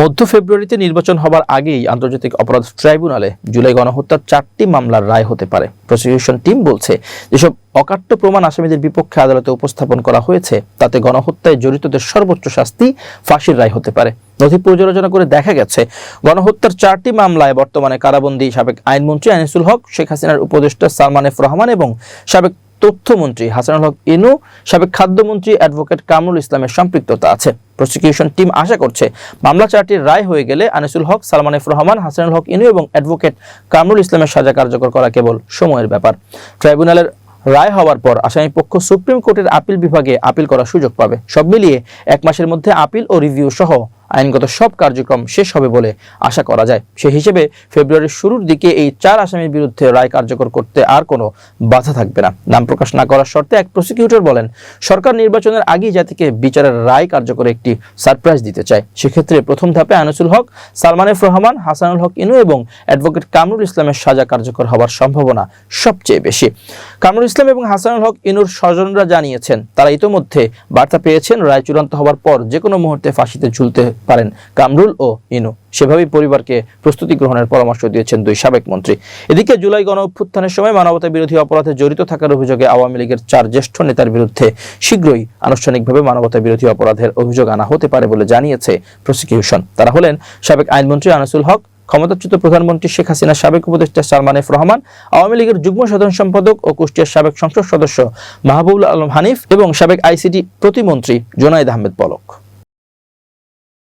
মধ্য ফেব্রুয়ারিতে নির্বাচন হবার আগেই আন্তর্জাতিক অপরাধ ট্রাইব্যুনালে জুলাই গণহত্যার চারটি মামলার রায় হতে পারে। প্রসিকিউশন টিম বলছে, যেসব অকাট্য প্রমাণ আসামিদের বিপক্ষে আদালতে উপস্থাপন করা হয়েছে, তাতে গণহত্যায় জড়িতদের সর্বোচ্চ শাস্তি ফাঁসির রায় হতে পারে। নথি পর্যালোচনা করে দেখা গেছে, গণহত্যার চারটি মামলায় বর্তমানে কারাবন্দী সাবেক আইনমন্ত্রী আনিসুল হক, শেখ হাসিনার উপদেষ্টা সালমান এফ রহমান এবং সাবেক তথ্যমন্ত্রী হাসানুল হক ইনু, সাবেক খাদ্যমন্ত্রী অ্যাডভোকেট কামরুল ইসলামের সম্পৃক্ততা আছে। প্রসিকিউশন টিম আশা করছে মামলা চারটির রায় হয়ে গেলে আনিসুল হক, সালমান এফ রহমান, হাসানুল হক ইনু এবং অ্যাডভোকেট কামরুল ইসলামের সাজা কার্যকর করা কেবল সময়ের ব্যাপার। ট্রাইব্যুনালের রায় হওয়ার পর আসামি পক্ষ সুপ্রিম কোর্টের আপিল বিভাগে আপিল করার সুযোগ পাবে। সব মিলিয়ে এক মাসের মধ্যে আপিল ও রিভিউ সহ আইনগত সব কার্যক্রম শেষ হবে বলে আশা করা যায়। সে হিসেবে ফেব্রুয়ারির শুরুর দিকে এই চার আসামির বিরুদ্ধে রায় কার্যকর করতে আর কোনো বাধা থাকবে না। নাম প্রকাশ না করার শর্তে এক প্রসিকিউটর বলেন, সরকার নির্বাচনের আগেই জাতিকে বিচারের রায় কার্যকর একটি সারপ্রাইজ দিতে চায়। সেক্ষেত্রে প্রথম ধাপে আনিসুল হক সালমান এফ রহমান, হাসানুল হক ইনু এবং অ্যাডভোকেট কামরুল ইসলামের সাজা কার্যকর হওয়ার সম্ভাবনা সবচেয়ে বেশি। কামরুল ইসলাম এবং হাসানুল হক ইনুর স্বজনরা জানিয়েছেন, তারা ইতোমধ্যে বার্তা পেয়েছেন, রায় চূড়ান্ত হওয়ার পর যে কোনো মুহূর্তে ফাঁসিতে ঝুলতে পারেন। কামরুল ও ইনু সেভাবেই পরিবারকে প্রস্তুতি গ্রহণের পরামর্শ দিয়েছেন দুই সাবেক মন্ত্রী। এদিকে জুলাই গণ অভ্যুত্থানের সময় মানবতা বিরোধী অপরাধে জড়িত থাকার অভিযোগে আওয়ামী লীগের চার জ্যেষ্ঠ নেতার বিরুদ্ধে শীঘ্রই আনুষ্ঠানিকভাবে মানবতা বিরোধী অপরাধের অভিযোগ আনা হতে পারে বলে জানিয়েছে প্রসিকিউশন। তারা হলেন সাবেক আইনমন্ত্রী আনিসুল হক, ক্ষমতাচ্যুত প্রধানমন্ত্রী শেখ হাসিনার সাবেক উপদেষ্টা সালমান এফ রহমান, আওয়ামী লীগের যুগ্ম সাধারণ সম্পাদক ও কুষ্টিয়ার সাবেক সংসদ সদস্য মাহবুবুল আলম হানিফ এবং সাবেক আইসিটি প্রতিমন্ত্রী জোনায়েদ আহমেদ পলক।